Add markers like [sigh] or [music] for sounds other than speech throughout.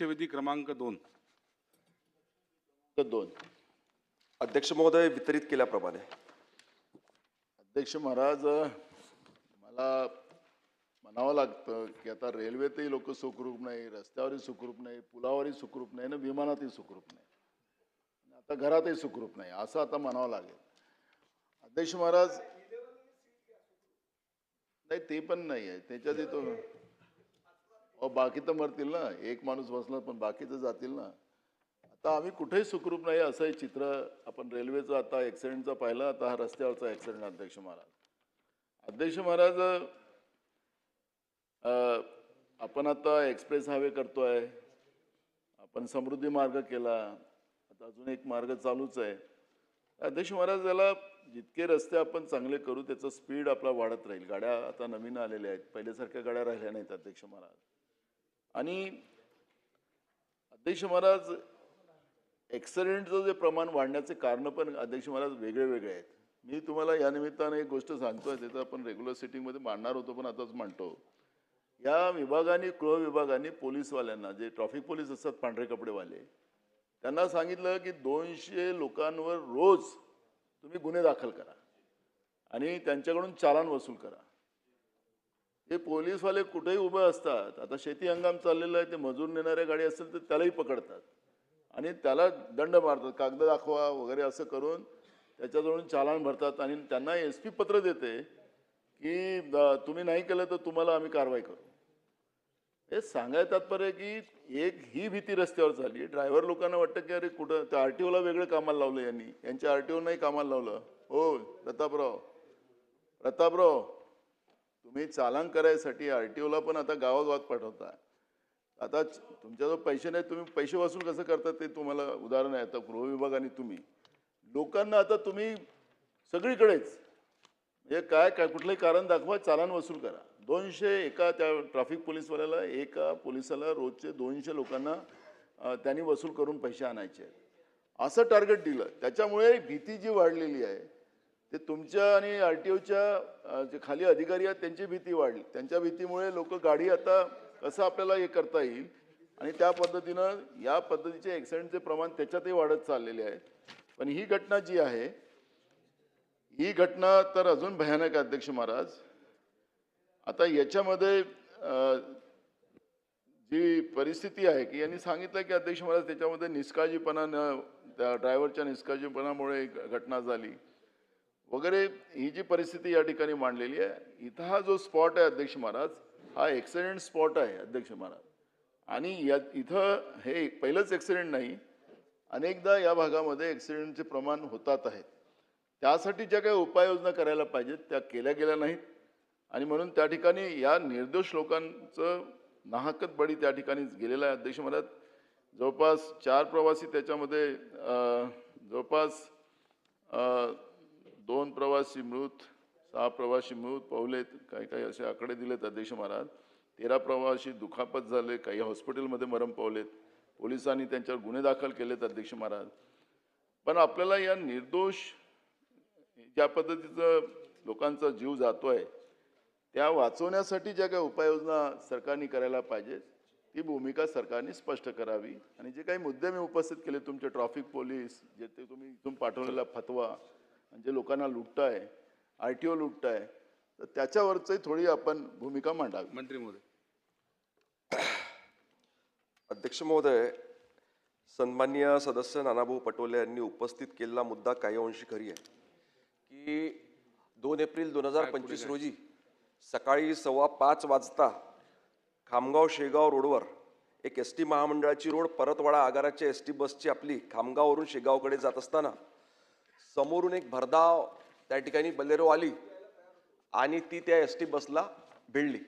लक्षवेधी क्रमांक दोन. दोन. अध्यक्ष महोदय वितरित केल्याप्रमाणे. अध्यक्ष महाराज मला म्हणावं लागतं की आता रेल्वेतही लोक सुखरूप नाही रस्त्यावरही सुखरूप नाही पुलावरही सुखरूप नाही ना विमानातही सुखरूप नाही. आणि आता घरातही सुखरूप नाही असं आता म्हणावं लागेल. अध्यक्ष महाराज नाही ते पण नाही आहे त्याच्यात तो अहो बाकी तर मरतील ना. एक माणूस बसला पण बाकीचं जातील ना. आता आम्ही कुठेही सुखरूप नाही असं हे चित्र आपण रेल्वेचं आता ॲक्सिडेंटचं पाहिलं आता हा रस्त्यावरचा ॲक्सिडेंट अध्यक्ष महाराज. अध्यक्ष महाराज आपण आता एक्सप्रेस हायवे करतोय आपण समृद्धी मार्ग केला आता अजून एक मार्ग चालूच आहे. अध्यक्ष महाराज याला जितके रस्ते आपण चांगले करू त्याचा स्पीड आपला वाढत राहील. गाड्या आता नवीन आलेल्या आहेत. पहिल्यासारख्या गाड्या राहिल्या नाहीत अध्यक्ष महाराज. आणि अध्यक्ष महाराज ॲक्सिडेंटचं जे प्रमाण वाढण्याचे कारणं पण अध्यक्ष महाराज वेगळे वेगळे आहेत. मी तुम्हाला या निमित्ताने एक गोष्ट सांगतोय त्याचं आपण रेग्युलर सिटिंगमध्ये मांडणार होतो पण आताच मांडतो. या विभागाने गृह विभागाने पोलीसवाल्यांना जे ट्रॅफिक पोलीस असतात पांढरे कपडेवाले त्यांना सांगितलं की दोनशे लोकांवर रोज तुम्ही गुन्हे दाखल करा. आणि त्यांच्याकडून चालान वसूल करा. हे पोलीसवाले कुठेही उभे असतात. आता शेती हंगाम चाललेला आहे ते मजूर नेणाऱ्या गाडी असेल तर त्यालाही पकडतात. आणि त्याला दंड मारतात कागद दाखवा वगैरे असं करून त्याच्याजवळून चालान भरतात आणि त्यांना एस पी पत्र देते की तुम्ही नाही केलं तर तुम्हाला आम्ही कारवाई करू. हे सांगायचं तात्पर्य की एक ही भीती रस्त्यावर झाली. ड्रायव्हर लोकांना वाटतं की अरे कुठं? त्या आर टी ओला वेगळं कामाला लावलं यांनी. यांच्या आर टी ओ कामाला लावलं. हो प्रतापराव. प्रतापराव तुम्ही चालान करायसाठी आर टी ओला पण आता गावागावात पाठवता. आता तुमच्या तुमच्याजवळ पैसे नाही तुम्ही पैसे वसूल कसं करता ते तुम्हाला उदाहरण आहे. आता गृहविभाग आणि तुम्ही. लोकांना आता तुम्ही सगळीकडेच म्हणजे काय काय कुठलंही कारण दाखवा चालान वसूल करा. दोनशे एका त्या ट्रॅफिक पोलीसवाल्याला एका पोलिसाला रोजचे दोनशे लोकांना त्यांनी वसूल करून पैसे आणायचे आहेत. असं टार्गेट दिलं. त्याच्यामुळे भीती जी वाढलेली आहे ते तुमच्या आणि आर टी ओच्या जे खाली अधिकारी आहेत त्यांची भीती वाढली. त्यांच्या भीतीमुळे लोक गाडी आता कसं आपल्याला हे करता येईल आणि त्या पद्धतीनं या पद्धतीचे ॲक्सिडेंटचे प्रमाण त्याच्यातही वाढत चाललेले आहे. पण ही घटना जी आहे ही घटना तर अजून भयानक आहे अध्यक्ष महाराज. आता याच्यामध्ये जी परिस्थिती आहे की यांनी सांगितलं की अध्यक्ष महाराज त्याच्यामध्ये निष्काळजीपणानं त्या ड्रायव्हरच्या निष्काळजीपणामुळे घटना झाली. वगैरे ही जी परिस्थिती या ठिकाणी मांडलेली आहे इथं हा जो स्पॉट आहे अध्यक्ष महाराज हा ॲक्सिडेंट स्पॉट आहे अध्यक्ष महाराज. आणि या इथं हे पहिलंच ॲक्सिडेंट नाही अनेकदा या भागामध्ये ॲक्सिडेंटचे प्रमाण होतात आहेत त्यासाठी ज्या काही उपाययोजना करायला पाहिजेत त्या केल्या गेल्या नाहीत. आणि म्हणून त्या ठिकाणी या निर्दोष लोकांचं नाहकत बळी त्या ठिकाणी गेलेला आहे अध्यक्ष महाराज. जवळपास चार प्रवासी त्याच्यामध्ये जवळपास दोन प्रवासी मृत सहा प्रवासी मृत पावलेत काही काही असे आकडे दिलेत अध्यक्ष महाराज. तेरा प्रवासी दुखापत झाले काही हॉस्पिटलमध्ये मरण पावलेत पोलिसांनी त्यांच्यावर गुन्हे दाखल केलेत अध्यक्ष महाराज. पण आपल्याला या निर्दोष ज्या पद्धतीचं लोकांचा जीव जातोय त्या वाचवण्यासाठी ज्या काही उपाययोजना सरकारने करायला पाहिजे ती भूमिका सरकारने स्पष्ट करावी. आणि जे काही मुद्दे मी उपस्थित केले तुमचे ट्रॅफिक पोलीस जे ते तुम्ही इथून पाठवलेला फतवा आणि जे लोकांना लुटताय आर टी ओ लुटताय तर त्याच्यावरची थोडी आपण भूमिका मांडावी. मंत्री महोदय. [clears throat] अध्यक्ष महोदय सन्मान्य सदस्य नानाभाऊ पटोले यांनी उपस्थित केलेला मुद्दा काही अंशी खरी आहे की दोन एप्रिल दोन हजार पंचवीस रोजी सकाळी सव्वा पाच वाजता खामगाव शेगाव रोडवर एक एस टी महामंडळाची रोड परतवाडा आगाराच्या एस टी बसची आपली खामगाववरून शेगावकडे जात असताना समोरून एक भरधाव त्या ठिकाणी बलेरो आली आणि ती त्या एस टी बसला भिडली.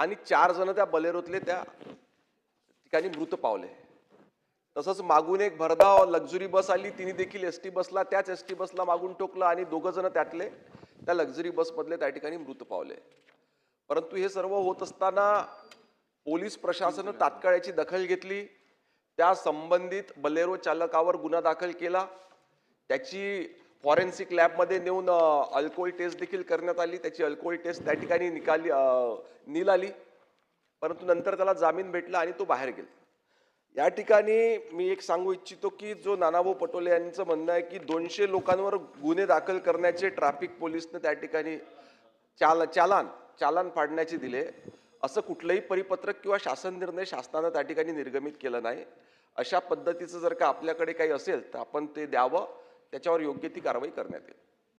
आणि चार जण त्या बलेरोतले त्या ठिकाणी मृत पावले. तसंच मागून एक भरधाव लक्झुरी बस आली तिने देखील एस टी बसला त्याच एस टी बसला मागून टोकलं आणि दोघं जण त्यातले त्या लक्झरी बसमधले त्या ठिकाणी मृत पावले. परंतु हे सर्व होत असताना पोलीस प्रशासनं तात्काळ याची दखल घेतली. त्या संबंधित बलेरो चालकावर गुन्हा दाखल केला. त्याची फॉरेन्सिक लॅबमध्ये नेऊन अल्कोहोल टेस्ट देखील करण्यात आली. त्याची अल्कोहोल टेस्ट त्या ठिकाणी निकाली नील आली. परंतु नंतर त्याला जामीन भेटला आणि तो बाहेर गेला. या ठिकाणी मी एक सांगू इच्छितो की जो नानाभाऊ पटोले यांचं म्हणणं आहे की दोनशे लोकांवर गुन्हे दाखल करण्याचे ट्रॅफिक पोलिसनं त्या ठिकाणी चाल चालान चालान फाडण्याचे दिले. असं कुठलंही परिपत्रक किंवा शासन निर्णय शासनानं त्या ठिकाणी निर्गमित केलं नाही. अशा पद्धतीचं जर का आपल्याकडे काही असेल तर आपण ते द्यावं. त्याच्यावर योग्य ती कारवाई करण्यात येईल.